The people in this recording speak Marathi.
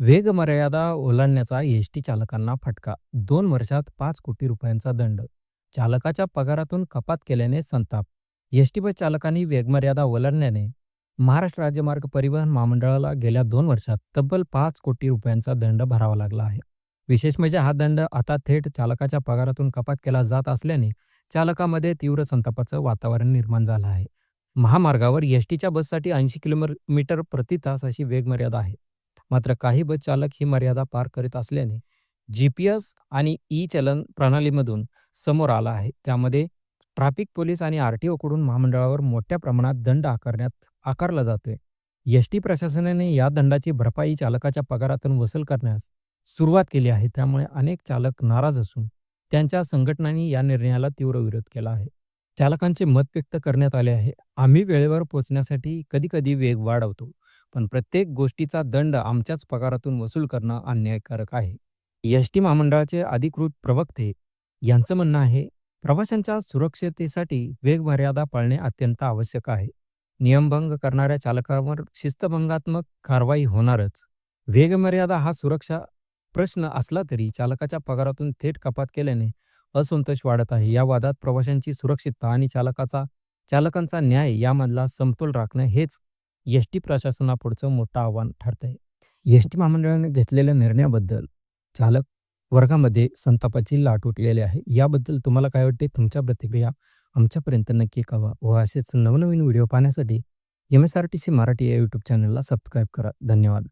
वेगमर्यादा ओलांडण्याचा एस टी चालकांना फटका. दोन वर्षात पाच कोटी रुपयांचा दंड. चालकाच्या पगारातून कपात केल्याने संताप. एस टी बस चालकांनी वेगमर्यादा ओलांडल्याने महाराष्ट्र राज्य मार्ग परिवहन महामंडळाला गेल्या दोन वर्षात तब्बल पाच कोटी रुपयांचा दंड भरावा लागला आहे. विशेष म्हणजे हा दंड आता थेट चालकाच्या पगारातून कपात केला जात असल्याने चालकामध्ये तीव्र संतापाचं वातावरण निर्माण झालं आहे. महामार्गावर एस टीच्या बससाठी ऐंशी किलोमीटर प्रति तास अशी वेगमर्यादा आहे. मात्र काही बस चालक ही मर्यादा पार करीत असल्याने जी पी एस आणि ई चलन प्रणालीमधून समोर आला आहे. त्यामध्ये ट्रॅफिक पोलीस आणि आर टी ओकडून महामंडळावर मोठ्या प्रमाणात दंड आकारण्यात आकारला जातोय. एस टी प्रशासनाने या दंडाची भरपाई चालकाच्या पगारातून वसूल करण्यास सुरुवात केली आहे. त्यामुळे अनेक चालक नाराज असून त्यांच्या संघटनांनी या निर्णयाला तीव्र विरोध केला आहे. चालकांचे मत व्यक्त करण्यात आले आहे. आम्ही वेळेवर पोहोचण्यासाठी कधीकधी वेग वाढवतो. पण प्रत्येक गोष्टीचा दंड आमच्याच पगारातून वसूल करणं अन्यायकारक आहे. एस टी महामंडळाचे अधिकृत प्रवक्ते यांचं म्हणणं आहे प्रवाशांच्या सुरक्षतेसाठी वेगमर्यादा पाळणे अत्यंत आवश्यक आहे. नियमभंग करणाऱ्या चालकांवर शिस्तभंगात्मक कारवाई होणारच. वेगमर्यादा हा सुरक्षा प्रश्न असला तरी चालकाच्या पगारातून थेट कपात केल्याने असंतोष वाढत आहे. या वादात प्रवाशांची सुरक्षितता आणि चालकाचा चालकांचा न्याय यामधला समतोल राखणं हेच एस टी प्रशासनापुढचं मोठं आव्हान ठरत आहे एस टी महामंडळाने घेतलेल्या निर्णयाबद्दल चालक वर्गामध्ये संतापाची लाट उठलेली आहे. याबद्दल तुम्हाला काय वाटते? तुमच्या प्रतिक्रिया आमच्यापर्यंत नक्की कळवा व असेच नवनवीन व्हिडिओ पाहण्यासाठी M S R T C Marathi या यूट्यूब चॅनलला सबस्क्राईब करा. धन्यवाद.